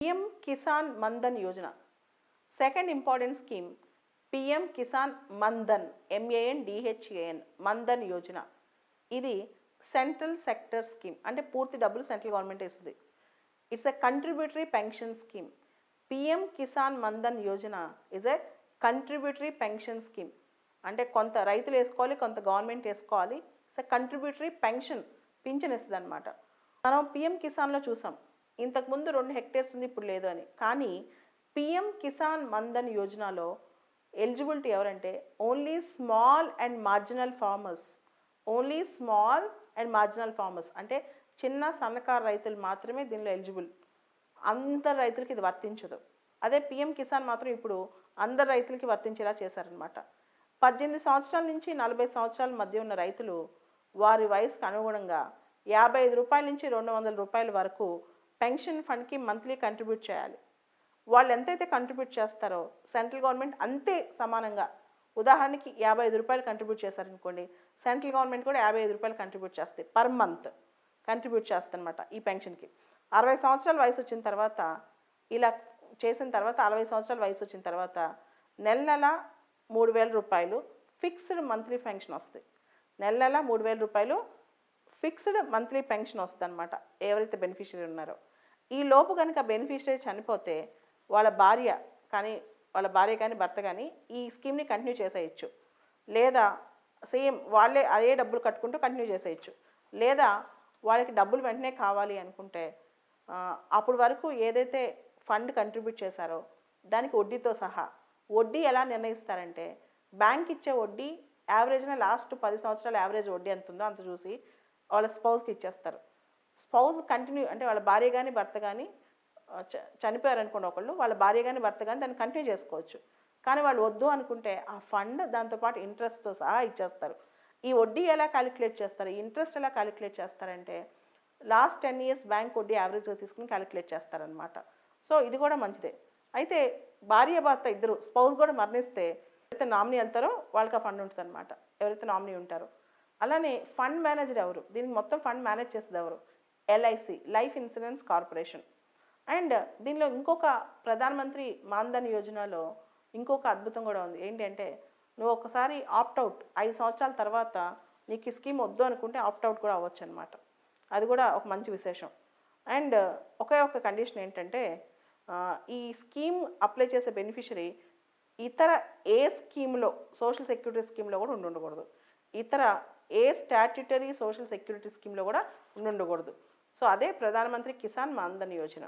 PM Kisan Mandhan Yojana. Second important scheme PM Kisan Mandhan M A N D H A N Mandhan Yojana. ఇది central sector scheme అంటే పూర్తి డబ్బులు central government ఇస్తుంది. It's a contributory pension scheme PM Kisan Mandhan Yojana is a contributory pension scheme అంటే కొంత రైతులు వేసుకోవాలి కొంత గవర్నమెంట్ వేసుకోవాలి. ఇట్స్ ఎ కంట్రిబ్యూటరీ పెన్షన్ పింఛన్ ఇస్తుంది అనమాట మనం పిఎం కిసాన్లో చూసాం. ఇంతకుముందు రెండు హెక్టేర్స్ ఉంది ఇప్పుడు లేదు అని. కానీ పిఎం కిసాన్ మన్ధన్ యోజనలో ఎలిజిబిలిటీ ఎవరంటే only small and marginal farmers. Only small and marginal farmers. అంటే చిన్న సన్నకారు రైతులు మాత్రమే దీనిలో ఎలిజిబుల్. అందరు రైతులకి ఇది వర్తించదు. అదే పిఎం కిసాన్ మాత్రం ఇప్పుడు అందరు రైతులకి వర్తించేలా చేశారనమాట పద్దెనిమిది సంవత్సరాల నుంచి నలభై సంవత్సరాల మధ్య ఉన్న రైతులు వారి వయసుకు అనుగుణంగా యాభై ఐదు రూపాయల నుంచి రెండు వందల రూపాయల వరకు పెన్షన్ ఫండ్కి మంత్లీ కంట్రిబ్యూట్ చేయాలి. వాళ్ళు ఎంతైతే కంట్రిబ్యూట్ చేస్తారో సెంట్రల్ గవర్నమెంట్ అంతే సమానంగా. ఉదాహరణకి యాభై ఐదు రూపాయలు కంట్రిబ్యూట్ చేశారనుకోండి సెంట్రల్ గవర్నమెంట్ కూడా యాభై ఐదు రూపాయలు కంట్రిబ్యూట్ చేస్తాయి పర్ మంత్ కంట్రిబ్యూట్ చేస్తానమాట ఈ పెన్షన్కి. అరవై సంవత్సరాల వయసు వచ్చిన తర్వాత ఇలా చేసిన తర్వాత అరవై సంవత్సరాల వయసు వచ్చిన తర్వాత నెల నెల మూడు వేల రూపాయలు ఫిక్స్డ్ మంత్లీ పెన్షన్ వస్తాయి. నెల నెల మూడు వేల రూపాయలు ఫిక్స్డ్ మంత్లీ పెన్షన్ వస్తుంది అనమాట ఎవరైతే బెనిఫిషియరీ ఉన్నారో. ఈ లోపు కనుక బెనిఫిషియరీ చనిపోతే వాళ్ళ భార్య కానీ వాళ్ళ భార్య కానీ భర్త కానీ ఈ స్కీమ్ని కంటిన్యూ చేసేయచ్చు. లేదా సేమ్ వాళ్ళే అదే డబ్బులు కట్టుకుంటూ కంటిన్యూ చేసేయచ్చు. లేదా వాళ్ళకి డబ్బులు వెంటనే కావాలి అనుకుంటే అప్పుడు వరకు ఏదైతే ఫండ్ కంట్రిబ్యూట్ చేశారో దానికి వడ్డీతో సహా వడ్డీ ఎలా నిర్ణయిస్తారంటే బ్యాంక్ ఇచ్చే వడ్డీ యావరేజ్న లాస్ట్ పది సంవత్సరాల యావరేజ్ వడ్డీ ఎంత ఉందో అంత చూసి వాళ్ళ స్పౌజ్కి ఇచ్చేస్తారు. స్పౌజ్ కంటిన్యూ అంటే వాళ్ళ భార్య కానీ భర్త కానీ చనిపోయారు అనుకోండి ఒకళ్ళు వాళ్ళ భార్య కానీ భర్త కానీ దాన్ని కంటిన్యూ చేసుకోవచ్చు. కానీ వాళ్ళు వద్దు అనుకుంటే ఆ ఫండ్ దాంతోపాటు ఇంట్రెస్ట్తో సహా ఇచ్చేస్తారు. ఈ వడ్డీ ఎలా క్యాలిక్యులేట్ చేస్తారు? ఈ ఇంట్రెస్ట్ ఎలా క్యాలిక్యులేట్ చేస్తారంటే లాస్ట్ టెన్ ఇయర్స్ బ్యాంక్ వడ్డీ యావరేజ్గా తీసుకుని క్యాలిక్యులేట్ చేస్తారనమాట సో ఇది కూడా మంచిదే. అయితే భార్య భర్త ఇద్దరు స్పౌస్ కూడా మరణిస్తే ఎవరైతే నామినీ వెళ్తారో వాళ్ళకి ఆ ఫండ్ ఉంటుంది అనమాట ఎవరైతే నామినీ ఉంటారో. అలానే ఫండ్ మేనేజర్ ఎవరు? దీనికి మొత్తం ఫండ్ మేనేజ్ చేసేది ఎవరు? LIC life insurance corporation. And దీనిలో ఇంకొక ప్రధానమంత్రి మాన్ధన్ యోజనలో ఇంకొక అద్భుతం కూడా ఉంది. ఏంటంటే నువ్వు ఒకసారి ఆప్ట్అవుట్ ఐదు సంవత్సరాల తర్వాత నీకు ఈ స్కీమ్ వద్దు అనుకుంటే ఆప్ట్ అవుట్ కూడా అవ్వచ్చు అనమాట అది కూడా ఒక మంచి విశేషం. అండ్ ఒకే ఒక కండిషన్ ఏంటంటే ఈ స్కీమ్ అప్లై చేసే బెనిఫిషరీ ఇతర ఏ స్కీమ్లో సోషల్ సెక్యూరిటీ స్కీమ్లో కూడా ఉండి ఉండకూడదు. ఇతర ఏ స్టాట్యుటరీ సోషల్ సెక్యూరిటీ స్కీమ్లో కూడా ఉండకూడదు సో అదే ప్రధానమంత్రి కిసాన్ మాన్ధన్ యోజన.